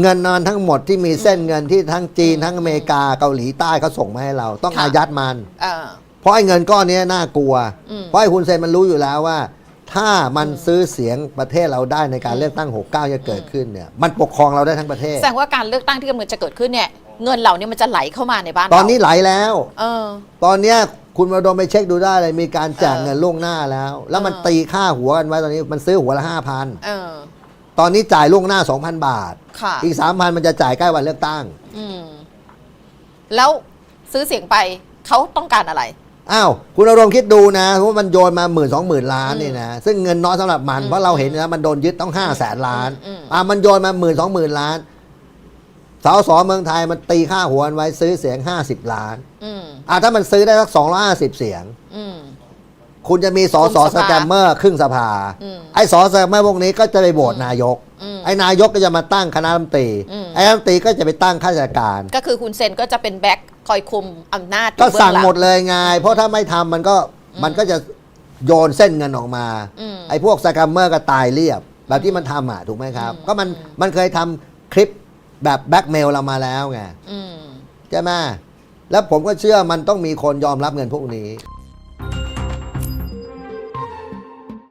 เงินนอนทั้งหมดที่มีเส้นเงินที่ทั้งจีนทั้งอเมริกาเกาหลีใต้เขาส่งมาให้เรา ต้องค่ะอายัดมันเออเพราะไอ้เงินก้อนนี้น่ากลัว อืม เพราะไอ้ฮุนเซนมันรู้อยู่แล้วว่า ถ้ามันซื้อเสียงประเทศเราได้ในการเลือกตั้ง 69 จะเกิดขึ้นเนี่ย มันปกครองเราได้ทั้งประเทศ แสดงว่าการเลือกตั้งที่กำลังจะเกิดขึ้นเนี่ย เงินเหล่านี้มันจะไหลเข้ามาในบ้านตอนนี้เราไหลแล้ว เออ ตอนเนี้ยคุณมาดมไปเช็คดูได้เลยมีการแจกเออเงินล่วงหน้าแล้ว แล้วมันเออตีค่าหัวกันไว้ตอนนี้มันซื้อหัวละ5,000เออ ตอนนี้จ่ายล่วงหน้า 2,000 บาท ค่ะ อีก 3,000 มันจะจ่ายใกล้วันเลือกตั้ง อืม แล้วซื้อเสียงไปเขาต้องการอะไร อ้าว คุณอารมณ์คิดดูนะว่ามันโยนมาหมื่นสองหมื่นล้านนี่นะ ซึ่งเงินน้อยสำหรับมันอืมเพราะเราเห็นนะมันโดนยึดต้องห้าแสนล้านอืมอืม อ่ามันโยนมาหมื่นสองหมื่นล้านสาวสอเมืองไทยมันตีค่าหัวมันไว้ซื้อเสียง 50 ล้าน อืม อ่าถ้ามันซื้อได้สัก250 เสียง อืม คุณจะมีสอสอคุมสสภาแกมเมอร์ครึ่งสภาอืมไอ้สอสแกมเมอร์พวกนี้ก็จะไปโหวตนายกอืมไอ้นายกก็จะมาตั้งคณะรัฐมนตรีอืมไอ้รัฐมนตรีก็จะไปตั้งข้าราชการ ก็คือคุณเซนก็จะเป็นแบ็คคอยคุมอำนาจ ก็อยู่เบื้อสั่งลัหมดเลยไง เพราะถ้าไม่ทำมันก็มันก็จะโยนเส้นเงินออกมาอืมไอ้พวกสแกมเมอร์ก็ตายเรียบ แบบที่มันทำอะถูกไหมครับอืมก็มันมันเคยทำคลิปแบบแบ็กเมลเรามาแล้วไงอืมใช่ไหมแล้วผมก็เชื่อมันต้องมีคนยอมรับเงินพวกนี้